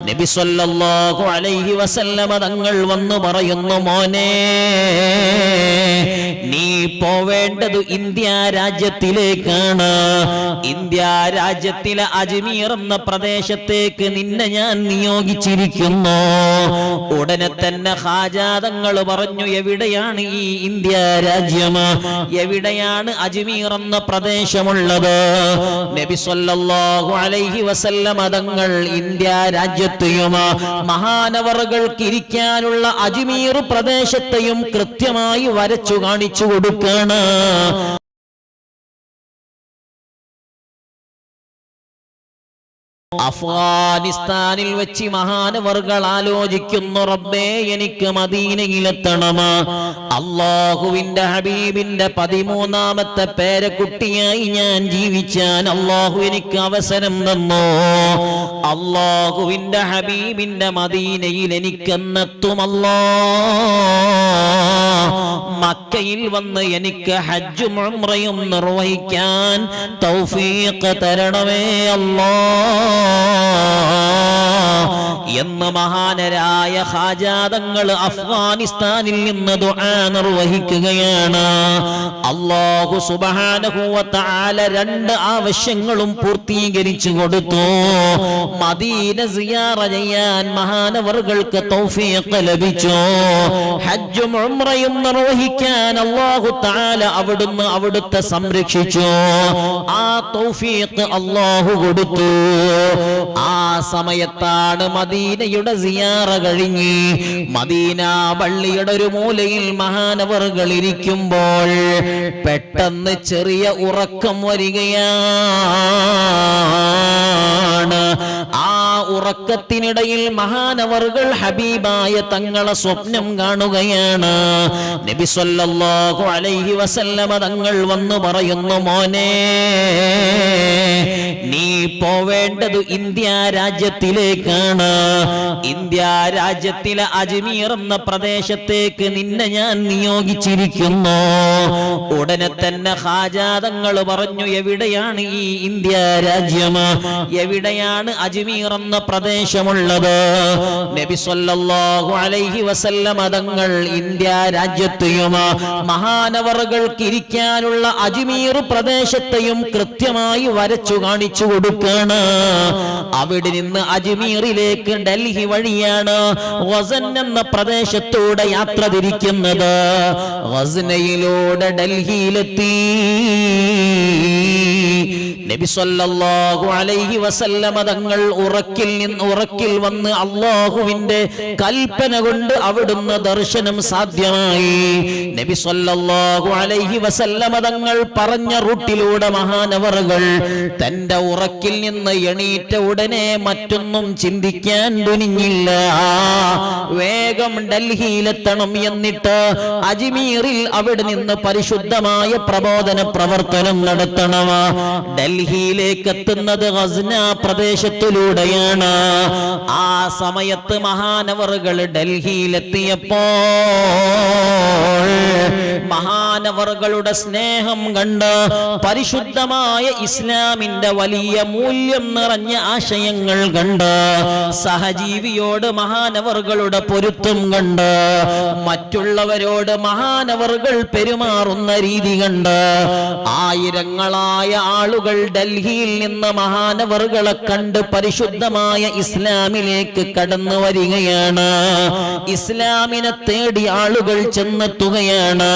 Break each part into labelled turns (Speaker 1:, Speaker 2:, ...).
Speaker 1: നബി സല്ലല്ലാഹു അലൈഹി തങ്ങൾ വന്നു പറയുന്നു മോനെ നീ പോവേണ്ടത് ഇന്ത്യ രാജ്യത്തിലേക്കാണ്. ഇന്ത്യ രാജ്യത്തിലെ അജ്മീർ എന്ന പ്രദേശത്തേക്ക് നിന്നെ ഞാൻ നിയോഗിച്ചിരിക്കുന്നു. ഉടനെ തന്നെ ഹാജാതങ്ങൾ പറഞ്ഞു എവിടെയാണ് ഈ ഇന്ത്യ രാജ്യം? എവിടെയാണ് അജ്മീർ എന്ന പ്രദേശമുള്ളത്? നബി സല്ലല്ലാഹു അലൈഹി വസല്ലമ തങ്ങൾ ഇന്ത്യ രാജ്യത്തെയും മഹാനവറുകൾക്ക് ഇരിക്കാനുള്ള അജ്മീർ പ്രദേശത്തെയും കൃത്യമായി വരച്ചു കാണിച്ചു കൊടുക്കാണ്. അഫ്ഗാനിസ്ഥാനിൽ വെച്ച് മഹാനവർകൾ ആലോചിക്കുന്നു റബ്ബേ എനിക്ക് മദീനയിലെത്തണം അള്ളാഹുവിന്റെ ഹബീബിന്റെ പതിമൂന്നാമത്തെ പേരക്കുട്ടിയായി ഞാൻ ജീവിച്ചാൻ അള്ളാഹു എനിക്ക് അവസരം തന്നു? അള്ളാഹുവിന്റെ ഹബീബിന്റെ മദീനയിൽ എനിക്കെന്നെത്തുമല്ലോ. മക്കയിൽ വന്ന് എനിക്ക് ഹജ്ജും ഉംറയും നിർവഹിക്കാൻ തൗഫീഖ് തരണമേ അല്ലാ. എന്ന് മഹാനരായ ഹാജാദങ്ങൾ അഫ്ഗാനിസ്ഥാനിൽ നിന്ന് ദുആ നിർവഹിക്കുകയാണ്. അള്ളാഹു സുബ്ഹാനഹു വ രണ്ട് ആവശ്യങ്ങളും പൂർത്തീകരിച്ചു കൊടുത്തു. മദീന സിയാറ ചെയ്യാൻ മഹാനവറുകൾക്ക് തൗഫീഖ് ലഭിച്ചു. ഹജ്ജും ഉംറയും നിർവഹിക്കാൻ അള്ളാഹു താല അവിടുന്ന് അവിടുത്തെ സംരക്ഷിച്ചു. ആ തൗഫീഖ് അള്ളാഹു കൊടുത്തു. ആ സമയത്താണ് മദീനയുടെ സിയാറ കഴിഞ്ഞ് മദീന പള്ളിയുടെ ഒരു മൂലയിൽ മഹാനവറുകൾ ഇരിക്കുമ്പോൾ പെട്ടെന്ന് ചെറിയ ഉറക്കം വരികയാണ്. ആ ഉറക്കത്തിനിടയിൽ മഹാനവറുകൾ ഹബീബായ തങ്ങളെ സ്വപ്നം കാണുകയാണ്. നബി സല്ലല്ലാഹു അലൈഹി വസല്ലമ തങ്ങൾ വന്നു പറയുന്നു മോനെ നീ പോവേണ്ടത് ഇന്ത്യ രാജ്യത്തിലേക്കാണ്. ഇന്ത്യ രാജ്യത്തിലെ അജ്മീർ എന്ന പ്രദേശത്തേക്ക് നിന്നെ ഞാൻ നിയോഗിച്ചിരിക്കുന്നു. ഉടനെ തന്നെ ഹാജാതങ്ങൾ പറഞ്ഞു എവിടെയാണ് ഈ ഇന്ത്യ രാജ്യം? എവിടെയാണ് അജ്മീർ എന്ന പ്രദേശമുള്ളത്? നബി സല്ലല്ലാഹു അലൈഹി വസല്ലം തങ്ങൾ ഇന്ത്യ രാജ്യത്തെയും മഹാനവറുകൾക്ക് ഇരിക്കാനുള്ള അജ്മീർ പ്രദേശത്തെയും കൃത്യമായി വരച്ചു കാണിച്ചു കൊടുക്കാണ്. അവിടെ നിന്ന് അജ്മീറിലേക്ക് ഡൽഹി വഴിയാണ് വസൻ എന്ന പ്രദേശത്തൂടെ യാത്ര തിരിക്കുന്നത്. വസനയിലൂടെ ഡൽഹിയിലെത്തി. സല്ലല്ലാഹു അലൈഹി വസല്ലമ തങ്ങൾ ഉറക്കിൽ നിന്ന് ഉറക്കിൽ വന്ന് അള്ളാഹുവിന്റെ കൽപ്പന കൊണ്ട് അവിടുന്ന് ദർശനം സാധ്യമായി. നബി സല്ലല്ലാഹു അലൈഹി വസല്ലമ തങ്ങൾ പറഞ്ഞ റൂട്ടിലൂടെ മഹാനവറുകൾ തന്റെ ഉറക്കിൽ നിന്ന് എണീറ്റ ഉടനെ മറ്റൊന്നും ചിന്തിക്കാൻ തുനിഞ്ഞില്ല. വേഗം ഡൽഹിയിലെത്തണം എന്നിട്ട് അജ്മീറിൽ അവിടെ നിന്ന് പരിശുദ്ധമായ പ്രബോധന പ്രവർത്തനം നടത്തണം. ഡൽഹിയിലേക്ക് എത്തുന്നത് ഗസ്ന പ്രദേശത്തിലൂടെയാണ്. ആ സമയത്ത് മഹാനവറുകൾ ഡൽഹിയിലെത്തിയപ്പോൾ മഹാനവറുകളുടെ സ്നേഹം കണ്ട് പരിശുദ്ധമായ ഇസ്ലാമിന്റെ വലിയ മൂല്യം നിറഞ്ഞ ആശയങ്ങൾ കണ്ട് സഹജീവിയോട് മഹാനവറുകളുടെ പൊരുത്തം കണ്ട് മറ്റുള്ളവരോട് മഹാനവറുകൾ പെരുമാറുന്ന രീതി കണ്ട് ആയിരങ്ങളായ ആളുകൾ ഡൽഹിയിൽ നിന്ന് മഹാനവറുകളെ കണ്ട് പരിശുദ്ധമായ ഇസ്ലാമിലേക്ക് കടന്നു വരികയാണ്. ഇസ്ലാമിനെ തേടി ആളുകൾ ചെന്നെത്തുകയാണ്.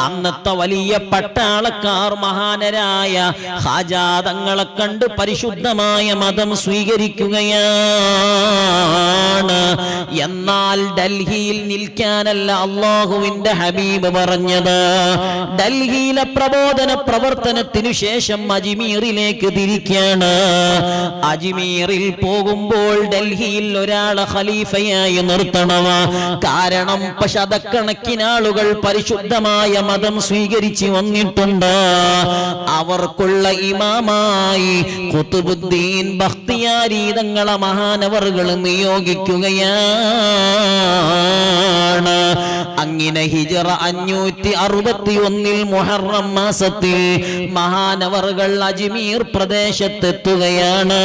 Speaker 1: അന്നത്തെ വലിയ പട്ടാളക്കാർ മഹാനരായ ഹാജാതങ്ങളെ കണ്ട് പരിശുദ്ധമായ മതം സ്വീകരിക്കുകയാണ്. എന്നാൽ ഡൽഹിയിൽ നിൽക്കാനല്ല അള്ളാഹുവിന്റെ ഹബീബ് പറഞ്ഞത്. ഡൽഹിയിലെ പ്രബോധന പ്രവർത്തനത്തിനു ശേഷം അജ്മീറിലേക്ക് തിരിക്കാണ്. അജ്മീറിൽ പോകുമ്പോൾ ഡൽഹിയിൽ ഒരാളെ ഖലീഫയായി നിർത്തണം കാരണം പശതക്കണക്കിനാളുകൾ പരിശുദ്ധമായ മതം സ്വീകരിച്ചു വന്നിട്ടുണ്ട്? അവർക്കുള്ള ഇമാമായി കുത്തുബുദ്ദീൻ ഭക്തിയാരീതങ്ങളെ മഹാനവറുകൾ നിയോഗിക്കുകയാണ്. അങ്ങനെ ഹിജറ അഞ്ഞൂറ്റി അറുപത്തി ഒന്നിൽ മുഹറം മാസത്തിൽ മഹാനവറുകൾ അജ്മീർ പ്രദേശത്തെത്തുകയാണ്.